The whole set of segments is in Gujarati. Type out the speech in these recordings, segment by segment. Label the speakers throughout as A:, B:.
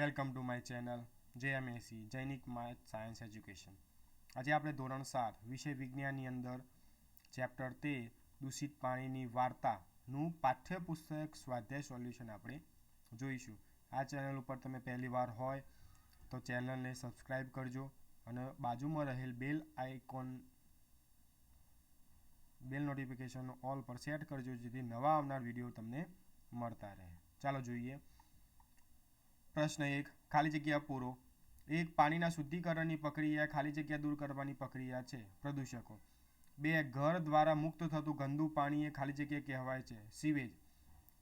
A: Welcome to my channel JMAC Jainik my science education. આજે આપણે ધોરણ સાત, વિષય વિજ્ઞાનની અંદર, ચેપ્ટર તે દૂષિત પાણીની વાર્તાનું પાઠ્યપુસ્તક સ્વાધ્યાય સોલ્યુશન આપણે જોઈશું. આ ચેનલ ઉપર તમે પહેલીવાર હોય તો ચેનલને સબસ્ક્રાઈબ કરજો અને બાજુમાં રહેલ bell icon, bell notification all પર સેટ કરજો જેથી નવા આવનાર વીડિયો તમને મળતા રહે. ચાલો જોઈએ. પ્રશ્ન એક, ખાલી જગ્યા પૂરો. એક, પાણીના શુદ્ધિકરણની પ્રક્રિયા ખાલી જગ્યા દૂર કરવાની પ્રક્રિયા છે, પ્રદૂષકો. બે, ઘર દ્વારા મુક્ત થતું ગંદુ પાણી એ ખાલી જગ્યા કહેવાય છે, સીવેજ.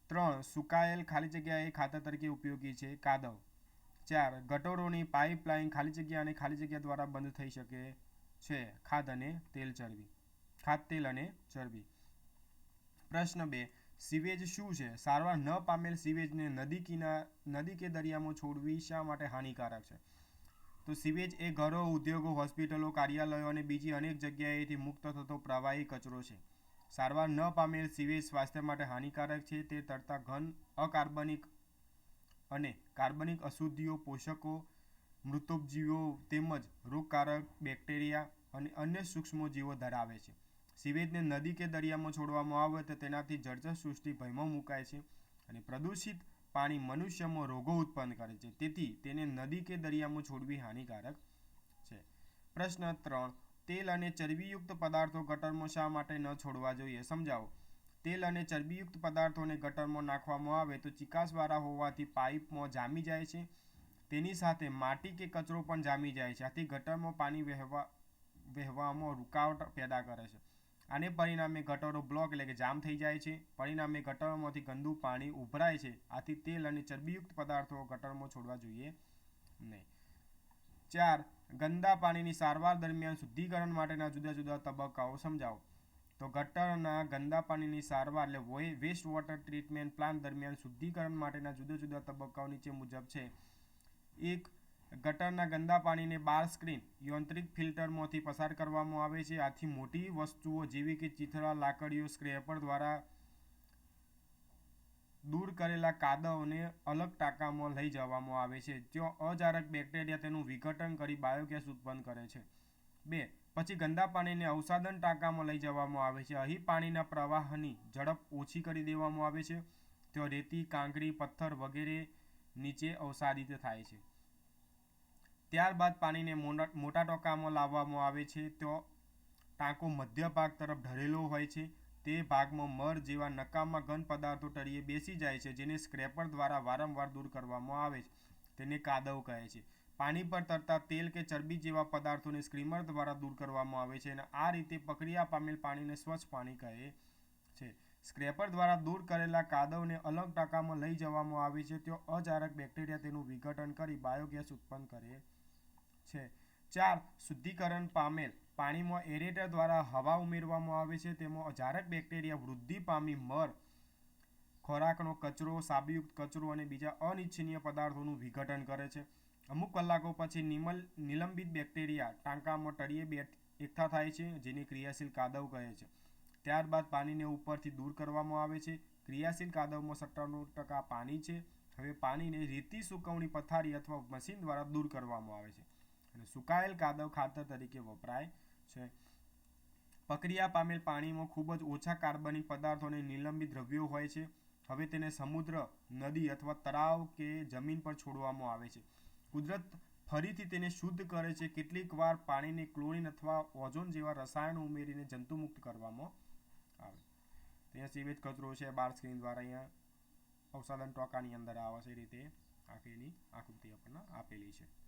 A: ત્રણ, સુકાયેલ ખાલી જગ્યા એ ખાતર તરીકે ઉપયોગી છે, કાદવ. ચાર, ગટોરોની પાઇપલાઇન ખાલી જગ્યા અને ખાલી જગ્યા દ્વારા બંધ થઈ શકે છે, ખાદ અને તેલ ચરબી. ખાદ, તેલ અને ચરબી. પ્રશ્ન બે સીવેજ શું છે? સારવાર ન પામેલ સીવેજને નદી કિનાર નદી કે દરિયામાં છોડવી શા માટે હાનિકારક છે? તો સીવેજ એ ઘરો, ઉદ્યોગો, હોસ્પિટલો, કાર્યાલયો અને બીજી અનેક જગ્યાએથી મુક્ત થતો પ્રવાહી કચરો છે. સારવાર ન પામેલ સીવેજ સ્વાસ્થ્ય માટે હાનિકારક છે. તે તરતા ઘન, અકાર્બનિક અને કાર્બનિક અશુદ્ધિઓ, પોષકો, મૃતોપજીવો તેમજ રોગકારક બેક્ટેરિયા અને અન્ય સૂક્ષ્મજીવો ધરાવે છે. સીવેજને નદી કે દરિયામાં છોડવામાં આવે તો તેનાથી જળચર સૃષ્ટિ ભયમાં મુકાય છે અને પ્રદૂષિત પાણી મનુષ્યમાં રોગો ઉત્પન્ન કરે છે. તેથી તેને નદી કે દરિયામાં છોડવી હાનિકારક છે. પ્રશ્ન ત્રણ, તેલ અને ચરબીયુક્ત પદાર્થો ગટરમાં શા માટે ન છોડવા જોઈએ? સમજાવો. તેલ અને ચરબીયુક્ત પદાર્થોને ગટરમાં નાખવામાં આવે તો ચિકાસવાળા હોવાથી પાઇપમાં જામી જાય છે. તેની સાથે માટી કે કચરો પણ જામી જાય છે. આથી ગટરમાં પાણી વહેવા, વહેવામાં રૂકાવટ પેદા કરે છે. આને પરિણામે ગટરો બ્લોક એટલે કે જામ થઈ જાય છે. પરિણામે ગટરોમાંથી ગંદુ પાણી ઉભરાય છે. આથી તેલ અને ચરબીયુક્ત પદાર્થો ગટરમાં છોડવા જોઈએ નહીં. ચાર, ગંદા પાણીની સારવાર દરમિયાન શુદ્ધિકરણ માટેના જુદા જુદા તબક્કાઓ સમજાવો. તો ગટરના ગંદા પાણીની સારવાર એટલે વેસ્ટ વોટર ટ્રીટમેન્ટ પ્લાન્ટ દરમિયાન શુદ્ધિકરણ માટેના જુદા જુદા તબક્કાઓ નીચે મુજબ છે. એક ગટરના ગંદા પાણીને બાર સ્ક્રીન યાંત્રિક ફિલ્ટરમાંથી પસાર કરવામાં આવે છે. આથી મોટી વસ્તુઓ જેવી કે ચીથડા, લાકડીઓ, સ્ક્રેપર દ્વારા દૂર કરેલા કાદવને અલગ ટાંકામાં લઈ જવામાં આવે છે. ત્યાં અજારક બેક્ટેરિયા તેનું વિઘટન કરી બાયોગેસ ઉત્પન્ન કરે છે. બે, પછી ગંદા પાણીને અવસાદન ટાંકામાં લઈ જવામાં આવે છે. અહીં પાણીના પ્રવાહની ઝડપ ઓછી કરી દેવામાં આવે છે. ત્યાં રેતી, કાંકરી, પથ્થર વગેરે નીચે અવસાદિત થાય છે. ત્યારબાદ પાણીને મોટા ટોકામાં લાવવામાં આવે છે. તો ટાંકો મધ્ય ભાગ તરફ ઢળેલો હોય છે. તે ભાગમાં મર જેવા નકામા ઘન પદાર્થો તળિયે બેસી જાય છે, જેને સ્ક્રેપર દ્વારા વારંવાર દૂર કરવામાં આવે છે. તેને કાદવ કહે છે. પાણી પર તરતા તેલ કે ચરબી જેવા પદાર્થોને સ્ક્રીમર દ્વારા દૂર કરવામાં આવે છે અને આ રીતે પ્રક્રિયા પામેલ પાણીને સ્વચ્છ પાણી કહે છે. સ્ક્રેપર દ્વારા દૂર કરેલા કાદવને અલગ ટાંકામાં લઈ જવામાં આવે છે. ત્યાં અજારક બેક્ટેરિયા તેનું વિઘટન કરી બાયોગેસ ઉત્પન્ન કરે છે છે. ચાર, શુદ્ધિકરણ પામેલ. પાણીમાં એરેટર દ્વારા હવા ઉમેરવામાં આવે છે. તેમાં અજારક બેક્ટેરિયા વૃદ્ધિ પામી મર, ખોરાકનો કચરો, સાબયુક્ત કચરો અને બીજા અનિચ્છનીય પદાર્થોનું વિઘટન કરે છે. અમુક કલાકો પછી નિમલ, નિલંબિત બેક્ટેરિયા ટાંકામાં તળિયે બેઠ, એકઠા થાય છે, જેને ક્રિયાશીલ કાદવ કહે છે. ત્યારબાદ પાણીને ઉપરથી દૂર કરવામાં આવે છે. ક્રિયાશીલ કાદવમાં સત્તાણું ટકા પાણી છે. હવે પાણીને રેતી સુકવણી પથારી અથવા મશીન દ્વારા દૂર કરવામાં આવે છે. અને સુકાયેલ કાદવ ખાતર તરીકે વપરાય છે. પ્રક્રિયા પામેલ પાણીમાં ખૂબ જ ઓછા કાર્બનિક પદાર્થો અને નિલંબિત દ્રવ્યો હોય છે. હવે તેને સમુદ્ર, નદી અથવા તળાવ કે જમીન પર છોડવામાં આવે છે. કુદરત ફરીથી તેને શુદ્ધ કરે છે. કેટલીક વાર પાણીને ક્લોરિન અથવા ઓઝોન જેવા રસાયણો ઉમેરીને જંતુમુક્ત કરવામાં આવે. ત્યાં સીવેજ કચરો છે. બાર સ્ક્રીન દ્વારા અહીંયા અવસાદન ટોકાની અંદર આવે છે. રીતે આખીની આકૃતિ આપણને આપેલી છે.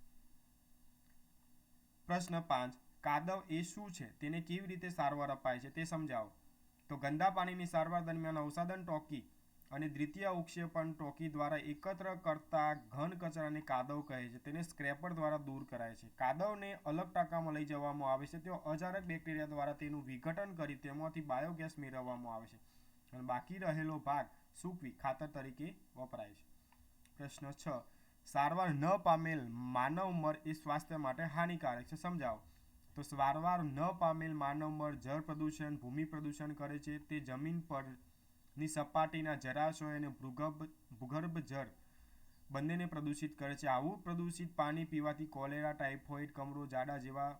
A: પ્રશ્ન પાંચ, કાદવ એ શું છે? તેને કેવી રીતે સારવાર અપાય છે તે સમજાવો. તો ગંદા પાણીની સારવાર દરમિયાન અવસાદન ટોકી અને દ્વિતીય ઉક્ષેપણ ટોકી દ્વારા એકત્ર કરતા ઘન કચરાને કાદવ કહે છે. તેને સ્ક્રેપર દ્વારા દૂર કરાય છે. કાદવને અલગ ટાંકામાં લઈ જવામાં આવે છે. તેઓ અજારક બેક્ટેરિયા દ્વારા તેનું વિઘટન કરી તેમાંથી બાયોગેસ મેળવવામાં આવે છે. અને બાકી રહેલો ભાગ સૂકવી ખાતર તરીકે વપરાય છે. પ્રશ્ન છ સારવાર ન પામેલ માનવ મર એ સ્વાસ્થ્ય માટે હાનિકારક છે, સમજાવો. તો સારવાર ન પામેલ માનવ મર જળ પ્રદૂષણ, ભૂમિ પ્રદૂષણ કરે છે, તે જમીન પરની સપાટીના જળાશય અને ભૂગર્ભ ભૂગર્ભ જળ બંનેને પ્રદૂષિત કરે છે. આવું પ્રદૂષિત પાણી પીવાથી કોલેરા ટાઇફોઇડ કમરો જાડા જેવા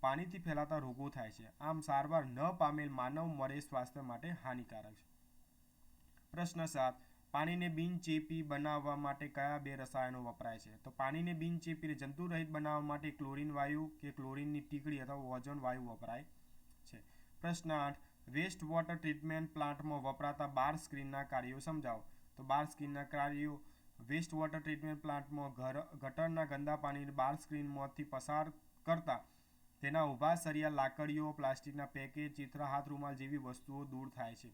A: પાણીથી ફેલાતા રોગો થાય છે. આમ સારવાર ન પામેલ માનવ મરે સ્વાસ્થ્ય માટે હાનિકારક છે. પ્રશ્ન સાત. પાણીને બિનચેપી બનાવવા માટે કયા બે રસાયણો વપરાય છે? તો પાણીને બિનચેપી જંતુરહિત બનાવવા માટે ક્લોરીન વાયુ કે ક્લોરીનની ટીકડી અથવા ઓઝોન વાયુ વપરાય છે. પ્રશ્ન આઠ, વેસ્ટ વોટર ટ્રીટમેન્ટ પ્લાન્ટમાં વપરાતા બાર સ્ક્રીનના કાર્યો સમજાવો. તો બાર સ્ક્રીનના કાર્યો, વેસ્ટ વોટર ટ્રીટમેન્ટ પ્લાન્ટમાં ઘર, ગટરના ગંદા પાણીને બાર સ્ક્રીનમાંથી પસાર કરતા, તેના ઊભા સરિયા લાકડીઓ, પ્લાસ્ટિકના પેકેજ ચિત્ર હાથ રૂમાલ જેવી વસ્તુઓ દૂર થાય છે.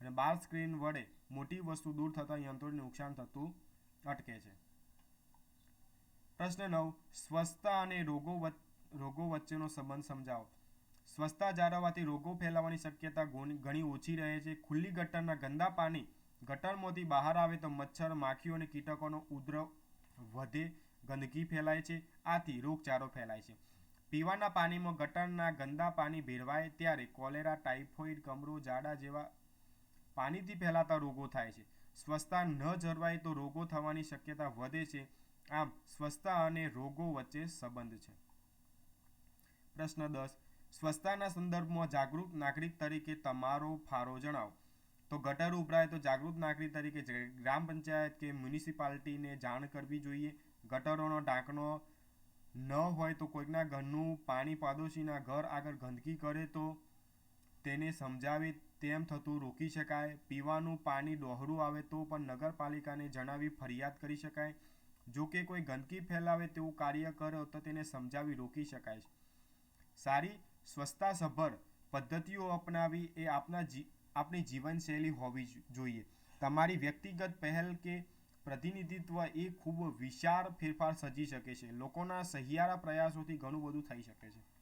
A: અને બાર સ્ક્રીન વડે મોટી વસ્તુ દૂર થતાં યંત્રોને નુકસાન થતું અટકે છે. પ્રશ્ન નવ, સ્વસ્થતા અને રોગો રોગો વચ્ચેનો સંબંધ સમજાવો. સ્વસ્થતા જાળવવાથી રોગો ફેલાવાની શક્યતા ઘણી ઓછી રહે છે. ખુલ્લી ગટરના ગંદા પાણી ગટરમાંથી બહાર આવે તો મચ્છર, માખીઓ અને કીટકોનો ઉદ્રવ વધે, ગંદકી ફેલાય છે. આથી રોગચાળો ફેલાય છે. પીવાના પાણીમાં ગટરના ગંદા પાણી ભેળવાય ત્યારે કોલેરા ટાઇફોઇડ કમરો, જાડા જેવા પાણીથી ફેલાતા રોગો થાય છે. સ્વચ્છતા ન જળવાય તો રોગો થવાની શક્યતા વધે છે. આમ સ્વચ્છતા અને રોગો વચ્ચે સંબંધ છે. પ્રશ્ન દસ. સ્વચ્છતાના સંદર્ભમાં જાગૃત નાગરિક તરીકે તમારો ફાળો જણાવો. તો ગટર ઉભરાય તો જાગૃત નાગરિક તરીકે ગ્રામ પંચાયત કે મ્યુનિસિપાલિટીને જાણ કરવી જોઈએ. ગટરોનો ઢાંકણો ન હોય તો કોઈકના ઘરનું પાણી પાડોશીના ઘર આગળ ગંદકી કરે તો તેને સમજાવે તેમ થતું રોકી શકાય. પીવાનું પાણી ડોહરું આવે તો પણ નગરપાલિકાને જણાવી ફરિયાદ કરી શકાય. જો કે કોઈ ગંદકી ફેલાવે તેવું કાર્ય કરે તો તેને સમજાવી રોકી શકાય. સારી, સ્વચ્છતાસભર પદ્ધતિઓ અપનાવી એ આપના આપણી જીવનશૈલી હોવી જોઈએ. તમારી વ્યક્તિગત પહેલ કે પ્રતિનિધિત્વ એ ખૂબ વિશાળ ફેરફાર સર્જી શકે છે. લોકોના સહિયારા પ્રયાસોથી ઘણું બધું થઈ શકે છે.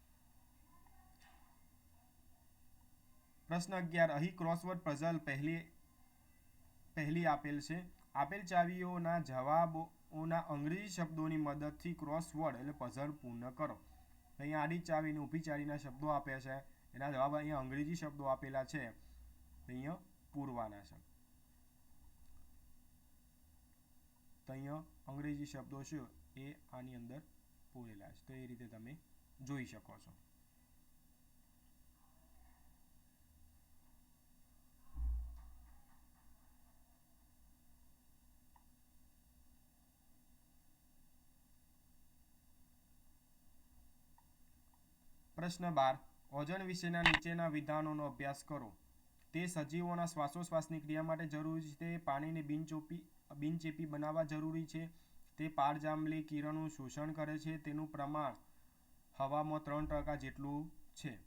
A: પ્રશ્ન અગિયાર, અહીં ક્રોસવર્ડ પઝલ પહેલી પહેલી આપેલ છે. આપેલ ચાવીઓના જવાબોના અંગ્રેજી શબ્દોની મદદથી ક્રોસવર્ડ એટલે પઝલ પૂર્ણ કરો. અહીંયા આડી ચાવી ઊભી ચાવીના શબ્દો આપ્યા છે. એના જવાબ અહીંયા અંગ્રેજી શબ્દો આપેલા છે. અહીંયા પૂરવાના છે. તો અહીંયા અંગ્રેજી શબ્દો છે એ આની અંદર પૂરેલા છે. તો એ રીતે તમે જોઈ શકો છો. પ્રશ્ન બાર ઓજન વિશેના નીચેના વિધાનોનો અભ્યાસ કરો. તે સજીવોના શ્વાસોશ્વાસની ક્રિયા માટે જરૂરી છે. તે પાણીને બિનચોપી, બિનચેપી બનાવવા જરૂરી છે. તે પારજાંબલી કિરણનું શોષણ કરે છે. તેનું પ્રમાણ હવામાં ત્રણ ટકા જેટલું છે.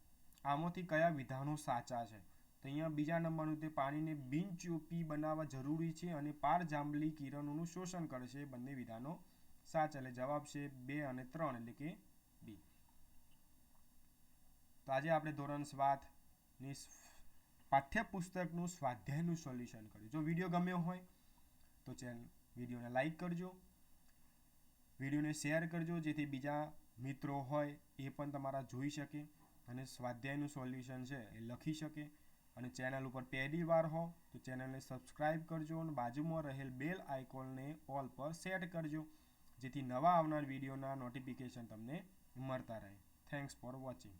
A: આમાંથી કયા વિધાનો સાચા છે? તો અહીંયા બીજા નંબરનું તે પાણીને બિનચોપી બનાવવા જરૂરી છે અને પારજાંબલી કિરણોનું શોષણ કરે છે. બંને વિધાનો સાચા. એટલે જવાબ છે બે અને ત્રણ, એટલે કે બી. તો આજે આપણે ધોરણ સ્વાથની પાઠ્યપુસ્તકનું સ્વાધ્યાયનું સોલ્યુશન કર્યું. જો વીડિયો ગમ્યો હોય તો ચેનલ, વિડીયોને લાઈક કરજો. વિડીયોને શેર કરજો, જેથી બીજા મિત્રો હોય એ પણ તમારા જોઈ શકે અને સ્વાધ્યાયનું સોલ્યુશન છે એ લખી શકે. અને ચેનલ ઉપર પહેલી વાર હો તો ચેનલને સબસ્ક્રાઈબ કરજો અને બાજુમાં રહેલ બેલ આઇકોનને ઓલ પર સેટ કરજો, જેથી નવા આવનાર વિડીયોના નોટિફિકેશન તમને મળતા રહે. Thanks for watching.